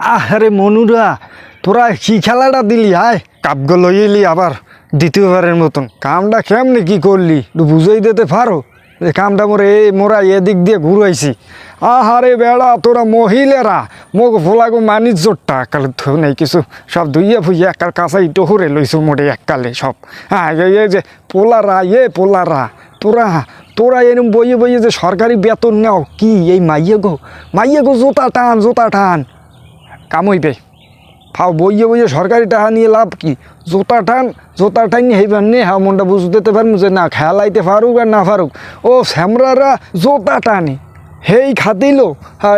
আরে মনুরা, তোরা কি খেলাটা দিলি? আয় কাপগুলো লই এলি আবার দ্বিতীয়বারের মতন। কামটা কেমনে কি করলি? একটু বুঝাই দিতে পারো? যে কামটা মোরে এই মোরা এদিক দিয়ে ঘুরাইছি। আহারে বেড়া, তোরা মহিলারা মোক ফোলাগো মানিস জোরটা একালে ধু নেই কিছু, সব ধুইয়া ফুইয়া একাল কাঁচাই টহুরে লইছো মোটে এককালে সব। হ্যাঁ এই যে, পোলারা, এ পোলারা, তোরা তোরা এরম বইয়ে বইয়ে যে সরকারি বেতন নাও, কি এই মাইয়ে গো? মাইয়ে গো, জোতা টান জোতা টান। কামইবে। ফাও বইয়ে বইয়ে সরকারি টাকা নিয়ে লাভ কি? জোতা টান জোতা টান নিয়ে হেবার নে হ্যাঁ মনটা বুঝতে পারব যে না, খেলাইতে পারুক আর না পারুক ও শ্যামরারা জোতা টানে। হেই খাতিলো। হ্যাঁ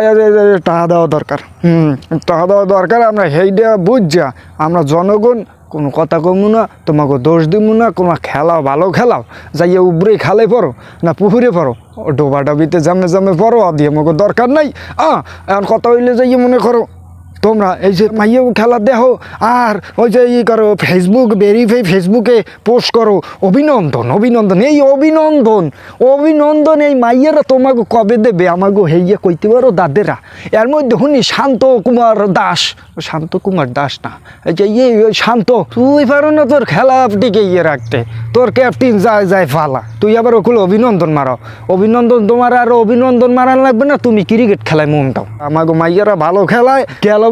টাকা দেওয়া দরকার। হুম টাকা দেওয়া দরকার, আমরা হেইটা বুঝছা আমরা জনগণ, কোনো কথা কমু না, তোমাকে দোষ দিব না, কোনো খেলাও ভালো খেলাও। যাইয়ে উবরে খালে পড়ো, না পুকুরে পড়ো। ডোবা ডাবিতে জামে জামে পড়ো দিয়ে আমাকে দরকার নাই। আ এখন কথা হইলে যাইয়ে মনে করো তোমরা এই যে মাইয়েও খেলা দেখো, আর ওই যে ই করো ফেসবুক ভেরিফাই ফেসবুকে পোস্ট করো, অভিনন্দন অভিনন্দন, এই অভিনন্দন অভিনন্দন এই মাইয়েরা তোমাকে কবে দেবে? আমাকে হেইয়া কইতে পারো দাদেরা। এর মধ্যে শুনি শান্ত কুমার দাস। শান্ত কুমার দাস না। এই যে ইয়ে শান্ত, তুই পারো না তোর খেলা দিকে ইয়ে রাখতে। তোর ক্যাপ্টেন যায় যায় ফালা। তুই আবার ওগুলো অভিনন্দন মারো। অভিনন্দন তোমার আর অভিনন্দন মারান লাগবে না, তুমি ক্রিকেট খেলায় মন দাও। আমাকে মাইয়ারা ভালো খেলায়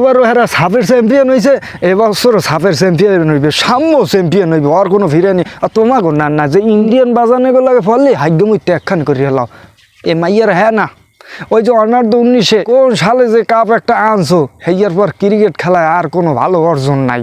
গেলবারও হেরা সাপের চ্যাম্পিয়ন হয়েছে এবছর সাপের চ্যাম্পিয়ন হইবে সাম্য চ্যাম্পিয়ন হইবে আর কোনো ফিরেনি আর তোমাকে না না যে ইন্ডিয়ান বাজানে লাগে ফলে হাগ্য মুইতে একখান করে হেলাও এ মাইয়ারা হ্যাঁ না। ওই যে অনার্ধ উনিশে কোন সালে যে কাপ একটা আনছো হেয়ার পর ক্রিকেট খেলায় আর কোনো ভালো অর্জন নাই।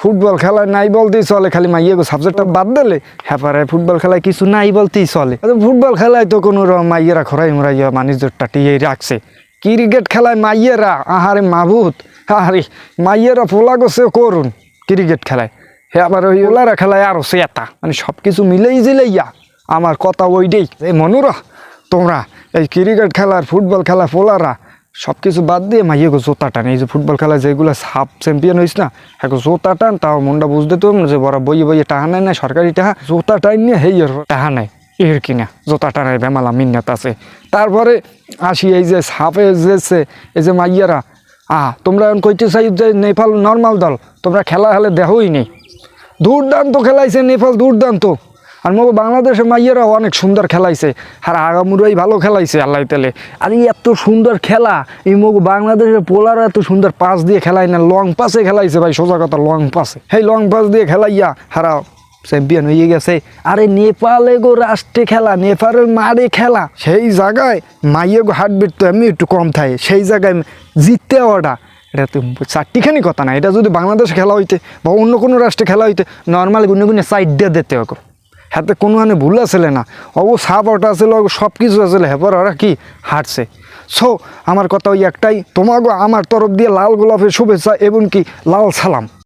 ফুটবল খেলায় নাই বলতেই চলে খালি মাইয়াগো সাবজেক্টটা বাদ দিলে হ্যাপারে ফুটবল খেলায় কিছু নাই বলতেই চলে। আচ্ছা, ফুটবল খেলায় তো কোনো মাইয়েরা খরাই মুরাইয়া মানুষজোরটা টিয়ে রাখছে। ক্রিকেট খেলায় মাইয়েরা আহারে মাবুত। আহারে মাইয়েরা পোলা গোছে, করুন। ক্রিকেট খেলায়। হ্যাঁ আবার ওই ওলারা খেলায় আরও সেতা। মানে সব কিছু মিলেই জিলেইয়া আমার কথা ওইটাই। এই মনুরা, তোমরা এই ক্রিকেট খেলার ফুটবল খেলা পোলারা সব কিছু বাদ দিয়ে মাইয়েগো জোতা টান। এই যে ফুটবল খেলা যেগুলো সাপ চ্যাম্পিয়ন হইস না এখন জোতা টান, তাও মনটা বুঝতে তো যে বড় বইয়ে বইয়ে টাহা নেয় না, সরকারি টাহা। জোতা টাইন নিয়ে হেই টাহা নেয়, এর কিনা জোতা টানায় বেমালা মিন্নাত আছে। তারপরে আসি এই যে সাপে যেছে, এই যে মাইয়ারা আহ, তোমরা এখন কইতে চাই যে নেপাল নর্মাল দল, তোমরা খেলা হলে দেহই নেই। দুর্দান্ত খেলাইছে নেপাল, দুর্দান্ত। আর মগো বাংলাদেশের মাইয়েরা অনেক সুন্দর খেলাইছে। আর আগামুরাই ভালো খেলাইছে আল্লাহ তেলে। আর এই এত সুন্দর খেলা, এই মগো বাংলাদেশের পোলারও এত সুন্দর পাস দিয়ে খেলাই না লং পাসে খেলাইছে ভাই, সোজা কথা লং পাসে সেই লং পাস দিয়ে খেলাইয়া হারাও। চ্যাম্পিয়ন হয়ে গেছে। আরে নেপালে গো রাষ্ট্রে খেলা, নেপালের মারে খেলা। সেই জায়গায় মাইয়ে গো হার্টবিট তো এমনি একটু কম থাকে। সেই জায়গায় জিততে ওটা এটা তো চারটিখানি কথা না। এটা যদি বাংলাদেশে খেলা হইতে বা অন্য কোনো রাষ্ট্রে খেলা হইতে নর্মাল গুনে গুনে সাইড দিয়ে দিতে হবে হাতে কোনো হানে ভুল আসলে না। অবু সাপ ওটা আসলে সব কিছু আসলে, হেপর ওরা কি হাঁটছে সো আমার কথা ওই একটাই। তোমাকে আমার তরফ দিয়ে লাল গোলাপের শুভেচ্ছা এবং কি লাল সালাম।